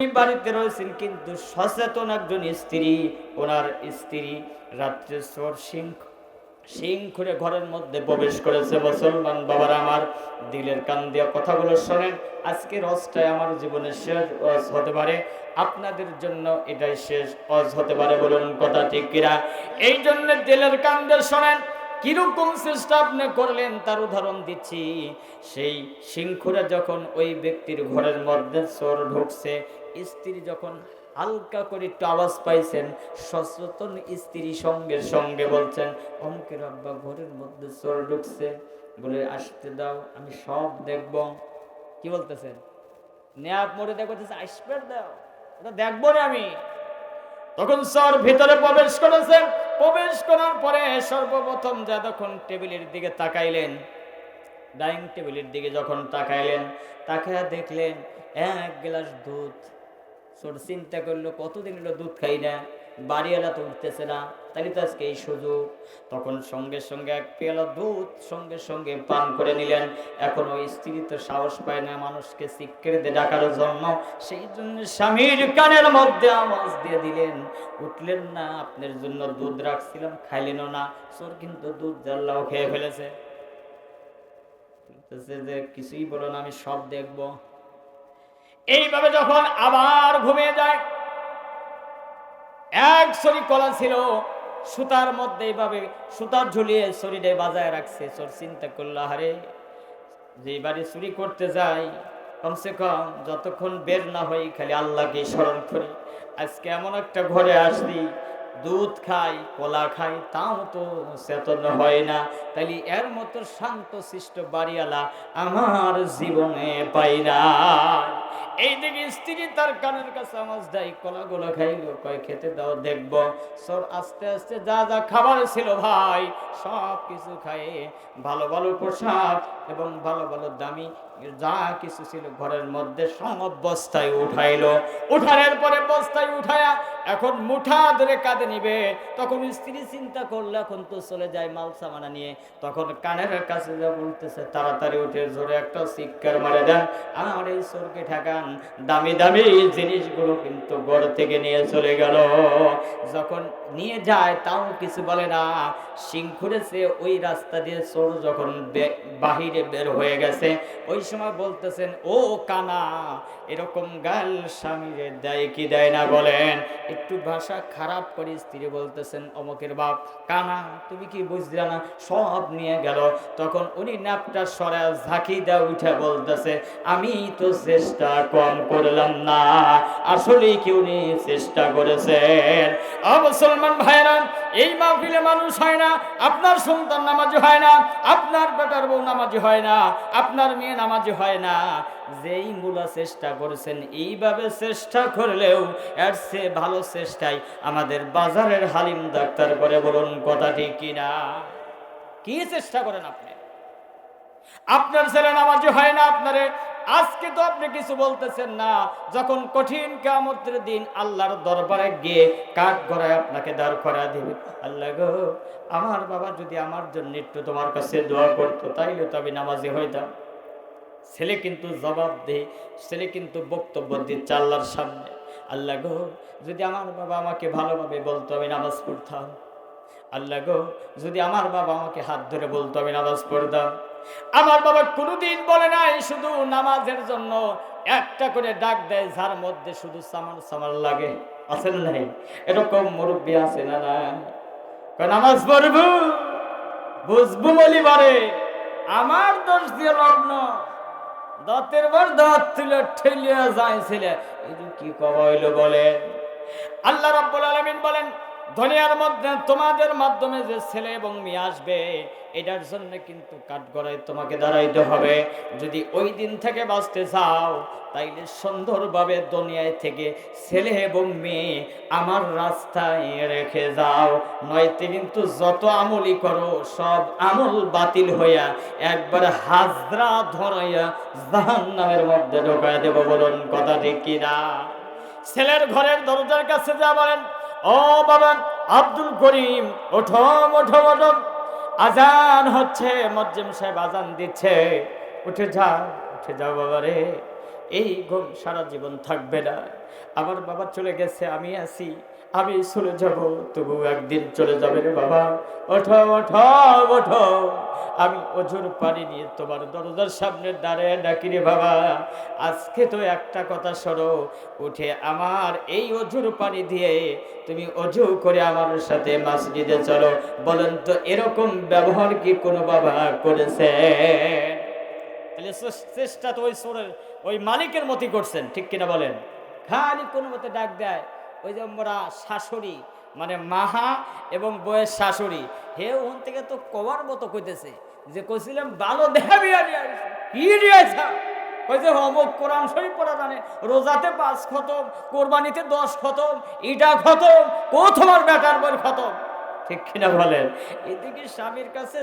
বাড়িতে রয়েছেন কিন্তু সচেতন একজন স্ত্রী। ওনার স্ত্রী রাত্রে চোর সিং সিং করে ঘরের মধ্যে প্রবেশ করেছে। মুসলমান বাবার আমার দিলের কান দিয়া কথাগুলো শোনেন। আজকে রসটাই আমার জীবনের শেষ রস হতে পারে। আপনাদের জন্য এটাই শেষ অজ হতে পারে বলুন কথা ঠিক কিনা? এই জন্য দিলের কান দিয়ে শোনেন। কীরকম চেষ্টা আপনি করলেন তার উদাহরণ দিচ্ছি। সেই সিংখুরা যখন ওই ব্যক্তির ঘরের মধ্যে চোর ঢুকছে স্ত্রী যখন হালকা করে একটু আওয়াজ পাইছেন, সচেতন স্ত্রী সঙ্গে সঙ্গে বলছেন অমুকের আব্বা ঘরের মধ্যে চোর ঢুকছে। বলে, আসতে দাও, আমি সব দেখব। কি বলতেছেন? নেয়াপ মোড়ে দেখো আসবে দাও। ওটা দেখব না আমি। তখন স্যার ভিতরে প্রবেশ করেছেন প্রবেশ করার পরে সর্বপ্রথম যা তখন টেবিলের দিকে তাকাইলেন, ডাইনিং টেবিলের দিকে যখন তাকাইলেন, তাকায় দেখলেন, এক গ্লাস দুধ ছোট চিন্তা করল, কতদিন হলো দুধ খাই না, বাড়িওয়ালা তো উঠতেছে না, তাহলে তো আজকে এই সুযোগ। তখন সঙ্গে সঙ্গে এক পেয়ালা দুধ, সঙ্গে সঙ্গে পান করে নিলেন। এখন ওই স্ত্রী তো সাহস পায় না, মানুষকে সিক্রেতে ডাকার জন্য। সেই জন্য স্বামীর কানের মধ্যে আওয়াজ দিয়ে দিলেন, উঠলেন না, আপনার জন্য দুধ রাখছিলাম, খাইলেনও না। চোর কিন্তু দুধ জাল্লাও খেয়ে ফেলেছে। যে, কিছুই বলো না, আমি সব দেখব। এইভাবে যখন আবার ঘুমিয়ে যায়, এক শরীর কলা ছিল, সুতার মধ্যে এইভাবে সুতার ঝুলিয়ে শরীরে বাজায় রাখছে। চোর চিন্তা করল হারে যে বাড়ি চুরি করতে যাই, কমসে কম যতক্ষণ বের না হই, খালি আল্লাহকে স্মরণ করি। আজকে এমন একটা ঘরে আসলি দুধ খাই, কলা খাই, তাও তো চেতন হয় না। তাইলে এর মতো শান্ত শিষ্ট বাড়িওয়ালা আমার জীবনে পাই না। এইদিকে স্ত্রী তার কানের কাছে আওয়াজ দেয়, কলাগুলো খাইলো, কয়, খেতে দাও, দেখব। সব আস্তে আস্তে, যা যা, খাবার ছিল ভাই সব কিছু খায়ে ভালো ভালো পোশাক এবং ভালো ভালো দামি যা কিছু ছিল ঘরের মধ্যে সব বস্তায় উঠাইলো। পরে বস্তায় উঠায়া এখন মুঠা ধরে নিবে। তখন স্ত্রী চিন্তা করল, এখন তো চলে যায় মাল সামানা নিয়ে। তখন কানের কাছে যা বলতেছে, তাড়াতাড়ি উঠে একটা শিক্ষার মারে দেন। আমার এই চোরকে ঠেকান। দামি দামি জিনিসগুলো কিন্তু ঘর থেকে নিয়ে চলে গেল। যখন নিয়ে যায়, তাও কিছু বলে না। সিং খুঁড়েছে, ওই রাস্তা দিয়ে চোর যখন বাহিরে বের হয়ে গেছে, ওই সময় বলতেছেন, ও কানা, এরকম গাল স্বামীরে দেয় কি দেয় না বলেন? একটু ভাষা খারাপ করে স্ত্রী বলতেছেন, অমকের বাপ, কানা, তুমি কি বুঝলে না? সব নিয়ে গেল। তখন উনি নাপটা সরা ঝাঁকি দেওয়া উঠে বলতেছে, আমি তো চেষ্টা কম করলাম না, আসলেই কি উনি চেষ্টা করেছেন? মুসলমান ভাইরা এই মাহফিলে মানুষ হয় না, আপনার সন্তান নামাজি হয় না, আপনার বেটার বউ নামাজ হয় না, আপনার মেয়ে নামাজি হয় না। যেই মূলা চেষ্টা করেছেন, এইভাবে চেষ্টা করলেও এর সে ভালো চেষ্টায় আমাদের বাজারের হালিম ডাক্তার করে বলুন কথাটি কিনা? কি চেষ্টা করেন আপনি? আপনার ছেলে নামাজি হয় না আপনারে। আজকে তো আপনি কিছু বলতেছেন না। যখন কঠিন কামতের দিন আল্লাহর দরবারে গিয়ে কাঠ গড়ায় আপনাকে দাঁড় করা দিবে। আল্লাহ গো, আমার বাবা যদি আমার জন্য একটু তোমার কাছে দোয়া করতো, তাইলে তো আমি নামাজি হইতাম। ছেলে কিন্তু জবাব দেয়, ছেলে কিন্তু বক্তব্য দিচ্ছে আল্লাহর সামনে। আল্লাহ গো, যদি আমার বাবা আমাকে ভালোভাবে বলতো আমি নামাজ পড়তাম। আল্লাহ গো, যদি আমার বাবা আমাকে হাত ধরে বলতো আমি নামাজ পড়তাম। আমার বাবা কোনোদিন বলে নাই, শুধু নামাজের জন্য একটা করে ডাক দেয়, যার মধ্যে শুধু সামার সামার লাগে। আছে না নাই? এরকম মুরব্বী আছে না না নামাজ পড়ব? বুঝব বলি বারে আমার দোষ দিয়ে লগ্ন। দাঁতের বার দাঁত তুলে ঠেলিয়া যায় ছেলে এই কি কবাইল বলে আল্লাহ রাব্বুল আলামিন বলেন দুনিয়ার মধ্যে তোমাদের মাধ্যমে যে ছেলে এবং মেয়ে আসবে, এটার জন্য কিন্তু কাঠগড়ায় তোমাকে দাঁড়াইতে হবে। যদি ওই দিন থেকে বাঁচতে চাও, তাইলে সুন্দরভাবে দুনিয়ায় থেকে ছেলে এবং মেয়ে আমার রাস্তায় রেখে যাও। নয়তে কিন্তু যত আমলই করো, সব আমল বাতিল হইয়া একবার হাজরা ধরাইয়া জাহান্নামের মধ্যে ঢোকায় দেব বলুন, কথা ঠিক কিনা? ছেলের ঘরের দরজার কাছে যা বলেন ও বাবা, আব্দুল করিম, ওঠো ওঠো ওঠো। আজান হচ্ছে, মজ্জিম সাহেব আজান দিচ্ছে। উঠে যা উঠে যাও বাবা রে। এই ঘুম সারা জীবন থাকবে না। আমার বাবা চলে গেছে, আমি আছি। আমি চলে যাব, তবু একদিন চলে যাবে রে বাবা। ওঠো ওঠো ওঠো। আমি অজুর পানি নিয়ে তোমার দরজার সামনে দাঁড়িয়ে ডাকি রে বাবা। আজকে তো একটা কথা সরো উঠে আমার এই অজুর পানি দিয়ে তুমি অজু করে আমার সাথে মসজিদে চলো। বলেন তো, এরকম ব্যবহার কি কোনো বাবা করেছে? তাহলে চেষ্টা তো ওই সোরের ওই মালিকের মতই করছেন, ঠিক কিনা বলেন? খালি কোনো মতে ডাক দেয়। ওই যে আমরা শাশুড়ি মানে মাহা এবং বয়ের শাশুড়ি, হে ওন থেকে তো কবার মতো কইতেছে যে কইছিলাম ভালো কি দিয়েছ ওই যে অমুক কোরআন শরীফ পড়া জানে, রোজাতে পাঁচ খতম, কোরবানিতে দশ খতম, ইটা খতম কো তোমার বেটার বই খতম। ঠিক কিনা বলেন? এদিকে স্বামীর কাছে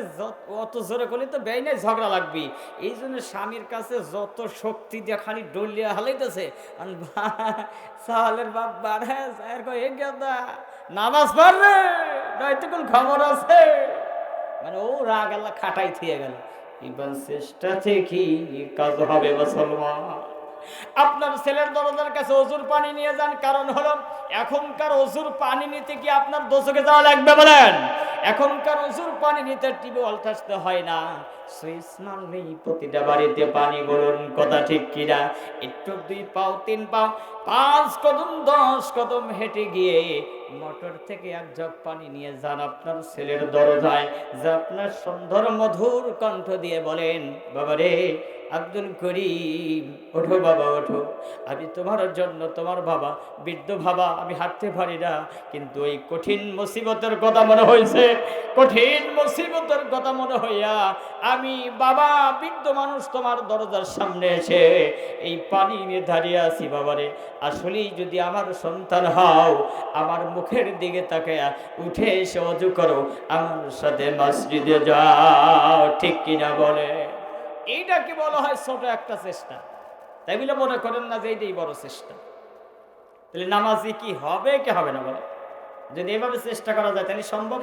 অত জোরে করলে তো ব্যয় নেই, ঝগড়া লাগবে। এই জন্য স্বামীর কাছে যত শক্তি দিয়ে খালি ডলিয়া হালাইতেছে সাহালের বাপ বাড়ে, স্যার নামাজ কোন খবর আছে? মানে ও রাগ আল্লাহ খাটাই থিয়ে গেল। এবার চেষ্টা থেকে কাজ হবে মুসলমান। আপনার ছেলের দরজার কাছে অজুর পানি নিয়ে যান। কারণ হলো, এখনকার অজুর পানি নিতে কি আপনার দোষকে যাওয়া লাগবে বলেন? এখনকার অজুর পানি নিতে টিভি অলতাসতে হয় না। প্রতিটা বাড়িতে পানি বলুন কথা ঠিক কিনা? একটু দুই পাও, তিন পাও, পাঁচ কদম, দশ কদম হেঁটে গিয়ে মোটর থেকে এক জগ পানি নিয়ে যান, আপনার ছেলের দরজায়। যা আপনার সুন্দর মধুর কণ্ঠ দিয়ে বলেন বাবা রে আব্দুল করিম, ওঠো বাবা, ওঠো। আমি তোমার জন্য, তোমার বাবা, বৃদ্ধ বাবা, আমি হাঁটতে পারি না। কিন্তু এই কঠিন মুসিবতের কথা মনে হয়েছে, কঠিন মুসিবতের কথা মনে হইয়া আমি বাবা, বৃদ্ধ মানুষ তোমার দরজার সামনে এসে এই পানি নিয়ে দাঁড়িয়ে আছি, বাবারে। আসলেই যদি আমার সন্তান হও, আমার মুখের দিকে তাকে উঠে এসে অজু করো, আমার সাথে মসজিদে যাও। ঠিক কিনা বলে? এইটাকে বলা হয় ছোট একটা চেষ্টা। তাই বলে মনে করেন না যে এইটাই বড় চেষ্টা। তাহলে নামাজি কি হবে কি হবে না বলে? যদি এভাবে চেষ্টা করা যায় তাহলে সম্ভব?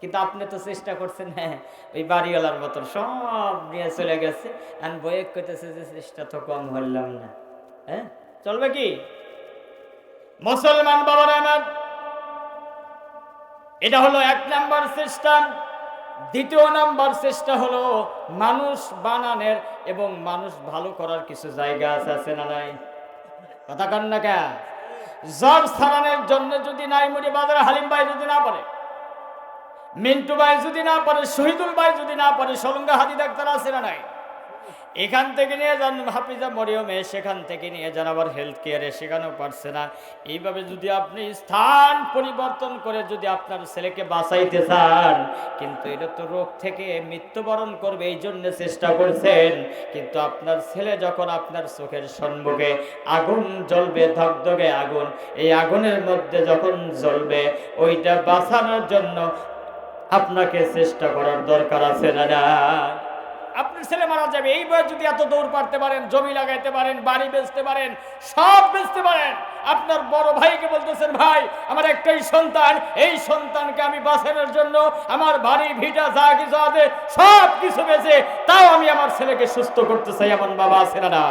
কিন্তু আপনি তো চেষ্টা করছেন হ্যাঁ ওই বাড়িওয়ালার মতন সব নিয়ে চলে গেছে। আর বয়ে কইতেছে যে চেষ্টা তো কম হইলাম না। হ্যাঁ চলবে কি? মুসলমান বাবার আমার। এটা হলো এক নাম্বার চেষ্টা দ্বিতীয় নাম্বার চেষ্টা হলো মানুষ বানানের এবং মানুষ ভালো করার কিছু জায়গা আছে আছে না নাই? কথা কান না কে জ্বর সারানোর জন্য যদি নাই, মুড়ি বাজারে হালিম ভাই যদি না পারে, মিন্টু ভাই যদি না পারে, শহীদুল ভাই যদি না পারে, সলঙ্গা হাতি ডাক্তার আছে না নাই? এখান থেকে নিয়ে যান হাফিজা মরিয়মে সেখান থেকে নিয়ে যান আবার হেলথ কেয়ারে সেখানেও পারছে না। এইভাবে যদি আপনি স্থান পরিবর্তন করে যদি আপনার ছেলেকে বাঁচাইতে চান, কিন্তু এটা তো রোগ থেকে মৃত্যুবরণ করবে এই জন্য চেষ্টা করছেন। কিন্তু আপনার ছেলে যখন আপনার চোখের সম্মুখে আগুন জ্বলবে ধগধগে আগুন, এই আগুনের মধ্যে যখন জ্বলবে, ওইটা বাঁচানোর জন্য আপনাকে চেষ্টা করার দরকার আছে না না? আপনার ছেলে মারা যাবে, এই বয়স যদি এত দৌড় পারতে পারেন, জমি লাগাইতে পারেন, বাড়ি বেচতে পারেন, সব বেচতে পারেন। আপনার বড় ভাইকে বলতেছেন, ভাই, আমার একটাই সন্তান, এই সন্তানকে আমি বাঁচানোর জন্য আমার বাড়ি ভিটা যা কিছু আছে, সব কিছু বেচে, তাও আমি আমার ছেলেকে সুস্থ করতে চাই, এমন বাবা আছে না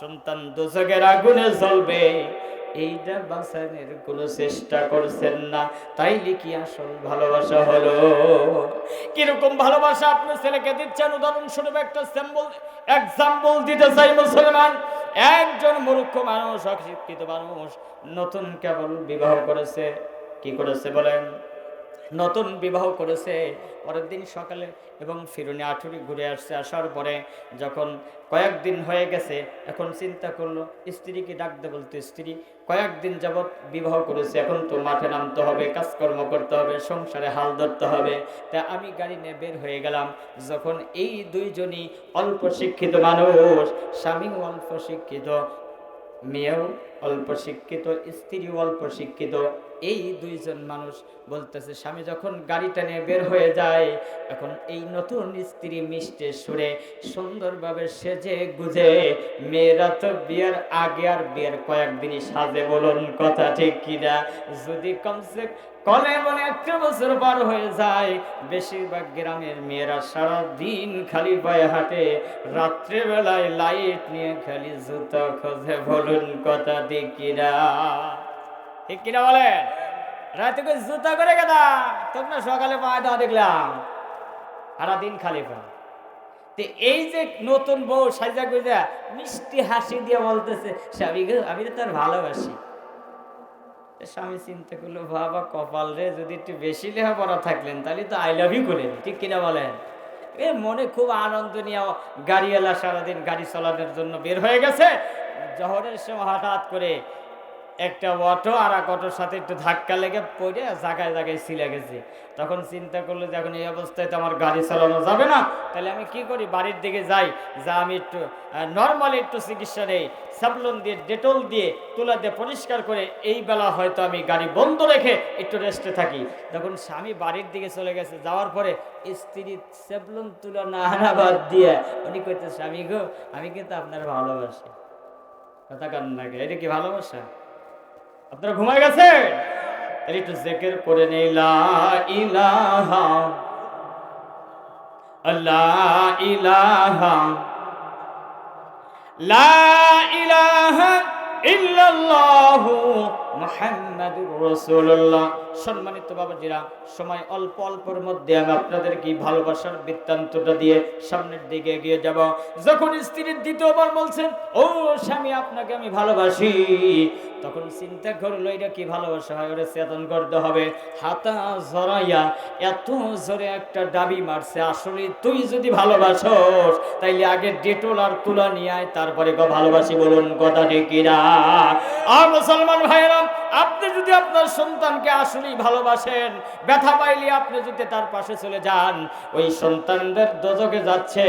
সন্তান দোষকের আগুনে জ্বলবে এইটা বাঁচানোর কোনো চেষ্টা করছেন না। তাই লিখি, আসল ভালোবাসা হলো। কীরকম ভালোবাসা আপনার ছেলেকে দিচ্ছেন? উদাহরণ উদাহরণস্বরূপ একটা স্যাম্পল এক্সাম্পল দিতে চাই মুসলমান। একজন মূর্খ মানুষ, অশিক্ষিত মানুষ, নতুন কেবল বিবাহ করেছে। কি করেছে বলেন? নতুন বিবাহ করেছে। পরের দিন সকালে এবং ফিরুনি আঠুরি ঘুরে আসছে। আসার পরে যখন কয়েকদিন হয়ে গেছে, এখন চিন্তা করল স্ত্রীকে ডাকতে বলতে? স্ত্রী কয়েকদিন যাবৎ বিবাহ করেছে। এখন তো মাঠে নামতে হবে, কাজকর্ম করতে হবে, সংসারে হাল ধরতে হবে। তা আমি গাড়ি নিয়ে বের হয়ে গেলাম। যখন এই দুইজনই অল্প শিক্ষিত মানুষ, স্বামীও অল্প শিক্ষিত, মেয়েও অল্প শিক্ষিত স্ত্রী অল্প শিক্ষিত এই দুইজন মানুষ বলতেছে, স্বামী যখন গাড়িটা নিয়ে বের হয়ে যায়, এখন এই নতুন স্ত্রী মিষ্টে সুরে সুন্দরভাবে সেজে গুজে, মেয়েরা তো বিয়ের আগে আর বিয়ের কয়েকদিনই সাজে বলুন কথা ঠিক কিনা যদি কমসে কলে বলে একটা বছর পার হয়ে যায়, বেশিরভাগ গ্রামের মেয়েরা সারা দিন খালি পায়ে হাঁটে রাত্রে বেলায় লাইট নিয়ে খালি জুতো খোঁজে বলুন কথা কিনা ঠিক কিনা বলেন? রাতে জুতা করে গেদা, তোমরা সকালে পায়ে দেওয়া দেখলাম। সারাদিন খালি পা তো এই যে নতুন বউ সাজা গুজা, মিষ্টি হাসি দিয়ে বলতেছে, স্বামী গো, আমি তো তার ভালোবাসি। স্বামী চিন্তা করল, বাবা, কপাল রে, যদি একটু বেশি লেখাপড়া থাকলেন, তাহলে তো আই লাভ ইউ করলেন। ঠিক কিনা বলেন? এ মনে খুব আনন্দ নিয়ে গাড়িওয়ালা সারাদিন গাড়ি চালানোর জন্য বের হয়ে গেছে। জহরের সময় হঠাৎ করে একটা অটো আর এক অটোর সাথে একটু ধাক্কা লেগে পড়ে জায়গায় জায়গায় ছিলে গেছে। তখন চিন্তা করল যে এখন এই অবস্থায় তো আমার গাড়ি চালানো যাবে না। তাহলে আমি কি করি? বাড়ির দিকে যাই, যা আমি একটু নর্মালি একটু চিকিৎসা নেই, সাবলন দিয়ে, ডেটল দিয়ে তুলা দিয়ে পরিষ্কার করে এই বেলা হয়তো আমি গাড়ি বন্ধ রেখে একটু রেস্টে থাকি। তখন স্বামী বাড়ির দিকে চলে গেছে। যাওয়ার পরে স্ত্রী সেবলন তুলা না আনা বাদ দিয়ে, উনি কইতে স্বামী গো, আমি কিন্তু আপনার ভালোবাসি। কথা কান এটা কি ভালোবাসা? আপনারা ঘুমায় গেছে? একটু জেকের করে নেই ইলাহা আল্লাহ ইলাহা লা ইলাহা সম্মানিত বাবাজিরা, সময় অল্প অল্পর মধ্যে আমি আপনাদেরকে ভালোবাসার বৃত্তান্তটা দিয়ে সামনের দিকে এগিয়ে যাব। যখন স্ত্রীর দ্বিতীয়বার বলছেন, ও স্বামী, আপনাকে আমি ভালোবাসি। তখন চিন্তা করল, এটা কি ভালোবাসা? হয়, ওরা চেতন করতে হবে। হাতা জড়াইয়া এত জোরে একটা দাবি মারছে, আসলে তুই যদি ভালোবাসস, তাইলে আগে ডেটল আর তুলা নিয়ে আয়, তারপরে ভালোবাসি বলুন, কথা কিনা? আর মুসলমান ভাইরা আপনি যদি আপনার সন্তানকে আসলেই ভালোবাসেন, ব্যথা পাইলে আপনি যদি তার পাশে চলে যান, ওই সন্তানদের দোজকে যাচ্ছে,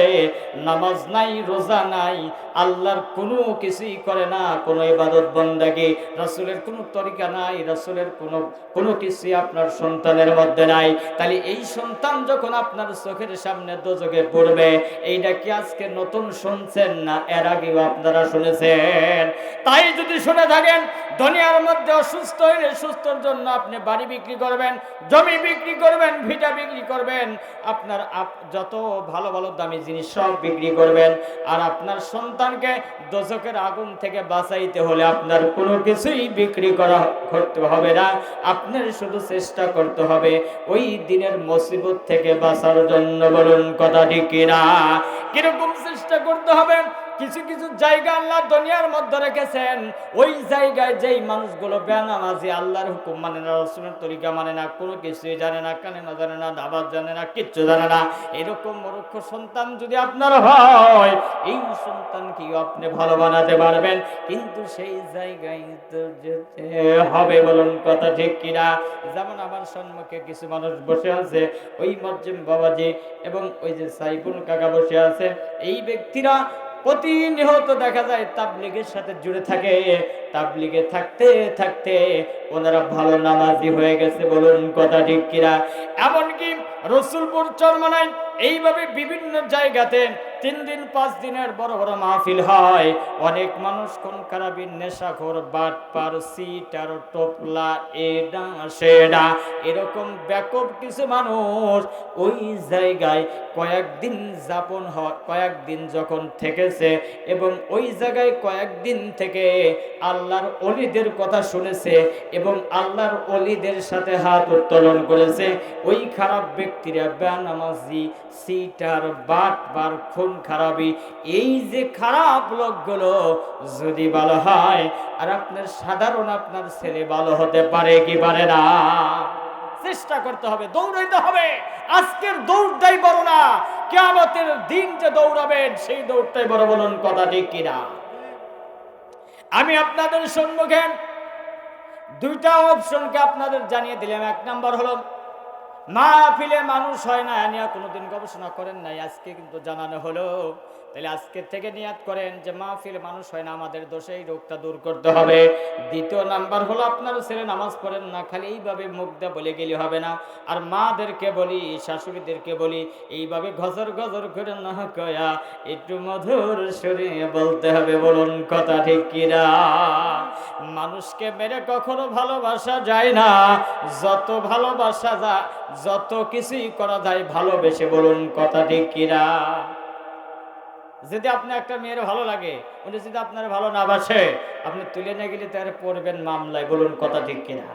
নামাজ নাই, রোজা নাই, আল্লাহর কোনো কিছুই করে না, কোনো ইবাদত বন্দাগি, রাসূলের কোনো তরিকা নাই, রাসূলের কোনো কোনো কিছুই আপনার সন্তানের মধ্যে নাই। তাহলে এই সন্তান যখন আপনার চোখের সামনে দোজকে পড়বে, এইটা কি আজকে নতুন শুনছেন না এর আগেও আপনারা শুনেছেন? তাই যদি শুনে থাকেন দুনিয়ার মধ্যে অসুস্থ হইলে সুস্থর জন্য আপনি বাড়ি বিক্রি করবেন, জমি বিক্রি করবেন, ভিটা বিক্রি করবেন, আপনার আপ- যত ভালো ভালো দামি জিনিস সব বিক্রি করবেন। আর আপনার সন্তানকে দোজকের আগুন থেকে বাঁচাইতে হলে আপনার কোনো কিছুই বিক্রি করা করতে হবে না। আপনার শুধু চেষ্টা করতে হবে ওই দিনের মুসিবত থেকে বাঁচার জন্য বলুন, কথা ঠিক কিনা? কীরকম চেষ্টা করতে হবে? কিছু কিছু জায়গা আল্লাহ দুনিয়ার মধ্যে রেখেছেন। ওই জায়গায় যেই মানুষগুলো বেনামাজি, আল্লাহর হুকুম মানে না, রসুলের তরিকা মানে না, কোনো কিছুই জানে না না জানে না নামাজ জানে না, কিচ্ছু জানে না। এরকম মূর্খ সন্তান যদি আপনার হয়, এই সন্তানকে আপনি ভালো বানাতে পারবেন। কিন্তু সেই জায়গায় তো যেতে হবে বলুন কথা ঠিক কিনা? যেমন আমার সম্মুখে কিছু মানুষ বসে আছে, ওই মজ্জিম বাবাজি এবং ওই যে সাইফুল কাকা বসে আছে। এই ব্যক্তিরা প্রতিনিয়ত দেখা যায় তাবলিগের সাথে জুড়ে থাকে। তাবলিগে থাকতে থাকতে ওনারা ভালো নামাজি হয়ে গেছে বলুন কথা ঠিক কিনা। এমনকি রসুলপুর চরমানায় এইভাবে বিভিন্ন জায়গাতে তিন দিন, পাঁচ দিনের বড় বড় মাহফিল হয়। অনেক মানুষ কোন খারাপি নেশাখোর বাট পার সিটার টোপলা এডা সেডা এরকম ব্যাপক কিছু মানুষ ওই জায়গায় কয়েকদিন যাপন হয়, কয়েকদিন যখন থেকেছে এবং ওই জায়গায় কয়েকদিন থেকে আল্লাহর অলিদের কথা শুনেছে এবং আল্লাহর অলিদের সাথে হাত উত্তোলন করেছে। ওই খারাপ ব্যক্তিরা বেনামাজি, সিটার বাট বার খুন খারাপি এই যে খারাপ লোকগুলো যদি ভালো হয়, আর আপনার সাধারণ আপনার ছেলে ভালো হতে পারে কি পারে না? চেষ্টা করতে হবে, দৌড়াইতে হবে। আজকের দৌড়টাই বড় না, কেয়ামতের দিন যে দৌড়াবেন, সেই দৌড়টাই বড় বলুন কথা ঠিক কিনা? আমি আপনাদের সম্মুখে দুইটা অপশনকে আপনাদের জানিয়ে দিলাম। এক নাম্বার হলো মাহফিলে মানুষ হয় না। এ নিয়ে কোনোদিন গবেষণা করেন নাই। আজকে কিন্তু জানানো হলো তাহলে আজকে থেকে নিয়াত করেন যে মাহফিল মানুষ হয় না, আমাদের দোষে এই রোগটা দূর করতে হবে। দ্বিতীয় নাম্বার হলো আপনার ছেলে নামাজ পড়েন না, খালি এইভাবে দিয়ে বলে গেলে হবে না। আর মাদেরকে বলি, শাশুড়িদেরকে বলি, এইভাবে গজর গজর করে না কয়া, একটু মধুর সুরে বলতে হবে, বলুন কথা ঠিক কিনা মানুষকে মেরে কখনো ভালোবাসা যায় না। যত ভালোবাসা যা, যত কিছুই করা যায়, ভালোবেসে বলুন কথা ঠিক কিনা যদি আপনি একটা মেয়ের ভালো লাগে, উনি যদি আপনার ভালো না বাসে, আপনি তুলে নিয়ে গেলে তার পড়বেন মামলায়, বলুন কথা ঠিক কিনা।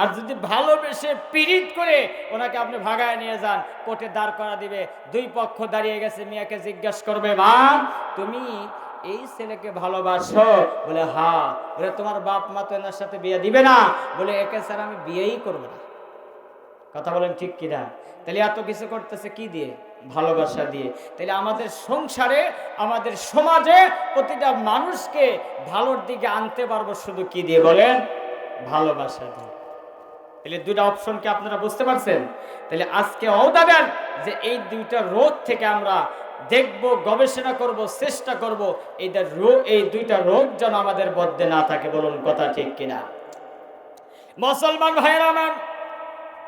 আর যদি ভালোবেসে পীড়িত করে ওনাকে আপনি ভাগায় নিয়ে যান, কোর্টে দাঁড় করা দিবে, দুই পক্ষ দাঁড়িয়ে গেছে, মেয়েকে জিজ্ঞাসা করবে, মা, তুমি এই ছেলেকে ভালোবাসো? বলে হা বলে, তোমার বাপ মা তো এনার সাথে বিয়ে দিবে না। বলে, একে স্যার আমি বিয়েই করব না। কথা বলেন ঠিক কিনা? তাহলে এত কিছু করতেছে কি দিয়ে? ভালোবাসা দিয়ে। তাহলে আমাদের সংসারে, আমাদের সমাজে প্রতিটা মানুষকে ভালোর দিকে আনতে পারব শুধু কি দিয়ে বলেন? ভালোবাসা দিয়ে। তাহলে দুইটা অপশনকে আপনারা বুঝতে পারছেন? তাহলে আজকে অদাবেন যে এই দুইটা রোগ থেকে আমরা দেখব, গবেষণা করব, চেষ্টা করব, এইটা রোগ এই দুইটা রোগ যেন আমাদের মধ্যে না থাকে, বলুন কথা ঠিক কিনা? মুসলমান ভাইয়েরা আমার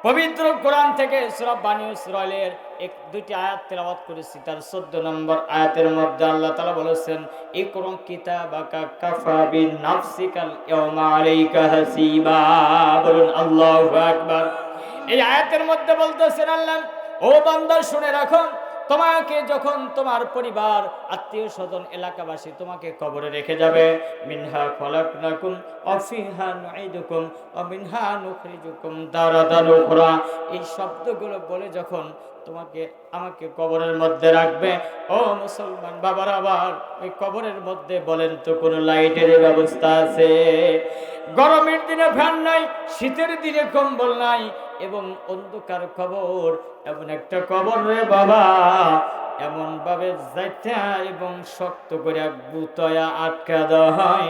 পবিত্র কোরআন থেকে সুরাব বানী ইসরায়েলের এক দুটি আয়াত তেলাওয়াত করেছি। তার চোদ্দ নম্বর আয়াতের মধ্যে আল্লাহ তালা বলেছেন ইকরম কিতাবাকা কাফা বিন নাফসিকাল ইয়াউমা আলাইকা হাসিবা। বলুন, আল্লাহু আকবার। এই আয়াতের মধ্যে বলতেছেন আল্লাহ, ও বান্দা, শুনে রাখো তোমাকে যখন তোমার পরিবার, আত্মীয় স্বজন, এলাকাবাসী তোমাকে কবরে রেখে যাবে, মিনহা খলাকনাকুম অফিহা নাইদুকুম ও মিনহা নুখরিজুকুম দারাদান এই শব্দগুলো বলে যখন তোমাকে, আমাকে কবরের মধ্যে রাখবে। ও মুসলমান বাবার, আবার ওই কবরের মধ্যে বলেন তো, কোনো লাইটের ব্যবস্থা আছে? গরমের দিনে ফ্যান নাই, শীতের দিনে কম্বল নাই, এবং অন্ধকার কবর, এমন একটা কবর রে বাবা। এমন ভাবে যাইতা এবং শক্ত করে গুতয়া আটকা দেওয়া হয়।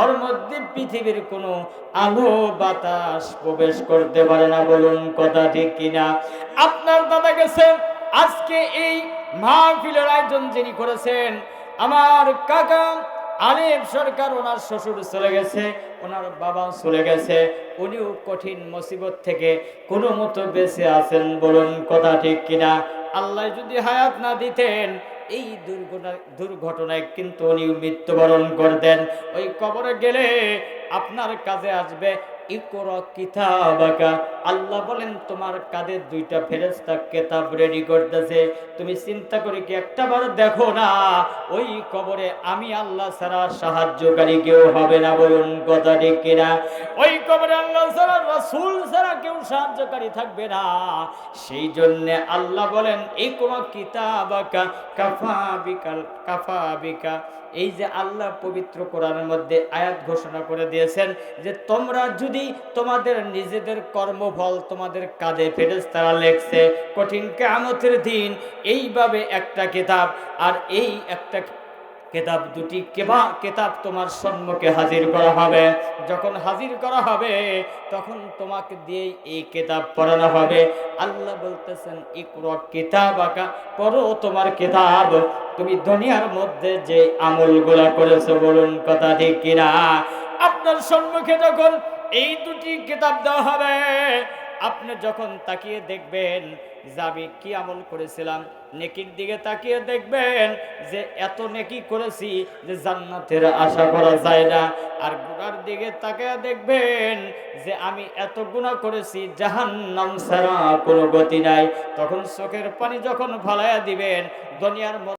ওর মধ্যে পৃথিবীর কোনো আলো বাতাস প্রবেশ করতে পারে না বলুন কথা ঠিক কিনা? আপনার দাদা গেছেন, আজকে এই মাহফিলের আয়োজন যিনি করেছেন, আমার কাকা আলিফ সরকার, ওনার শ্বশুর চলে গেছে, ওনার বাবা চলে গেছে, উনিও কঠিন মুসিবত থেকে কোনো মতো বেঁচে আছেন বলুন কথা ঠিক কিনা? আল্লাহ যদি হায়াত না দিতেন এই দুর্ঘটনা দুর্ঘটনায় কিন্তু উনি মৃত্যুবরণ করতেন। ওই কবরে গেলে আপনার কাজে আসবে। আল্লাহ বলেন, তোমার কাদের দুইটা ফেরেস্তা কেতাব রেডি করতেছে। তুমি চিন্তা করে কি একটা বার দেখো না? ওই কবরে আমি আল্লাহ ছাড়া সাহায্যকারী কেউ হবে না বলুন কথা কিনা? ওই কবরে আল্লাহ ছাড়া, রাসূল ছাড়া কেউ সাহায্যকারী থাকবে না। সেই জন্য আল্লাহ বলেন এই কোন কিতাবাকা, কাফা বিকাল, কাফা বিকা এই যে আল্লাহ পবিত্র কোরআনের মধ্যে আয়াত ঘোষণা করে দিয়েছেন যে তোমরা যদি তোমাদের নিজেদের কর্মফল তোমাদের কাঁধে ফেরেস তারা লেখছে কঠিন কামতের দিন এইভাবে একটা কিতাব আর এই একটা কেতাব দুটি কেবা কেতাব তোমার সম্মুখে হাজির করা হবে। যখন হাজির করা হবে, তখন তোমাকে দিয়ে এই কেতাব পড়ানো হবে। আল্লাহ বলতেছেন, ইকর কেতাব আঁকা পড়ো তোমার কেতাব। তুমি দুনিয়ার মধ্যে যে আমলগুলা করেছ, বলুন কথা ঠিক কিনা? আপনার সম্মুখে যখন এই দুটি কেতাব দেওয়া হবে, আপনি যখন তাকিয়ে দেখবেন, যে আমি কি আমল করেছিলাম নেকির দিকে তাকিয়ে দেখবেন যে এত নেকি করেছি যে জান্নাতের আশা করা যায় না। আর গুনার দিকে তাকিয়ে দেখবেন যে আমি এত গুণা করেছি জাহান্নাম ছাড়া কোনো গতি নাই। তখন চোখের পানি যখন ফালাইয়া দিবেন দুনিয়ার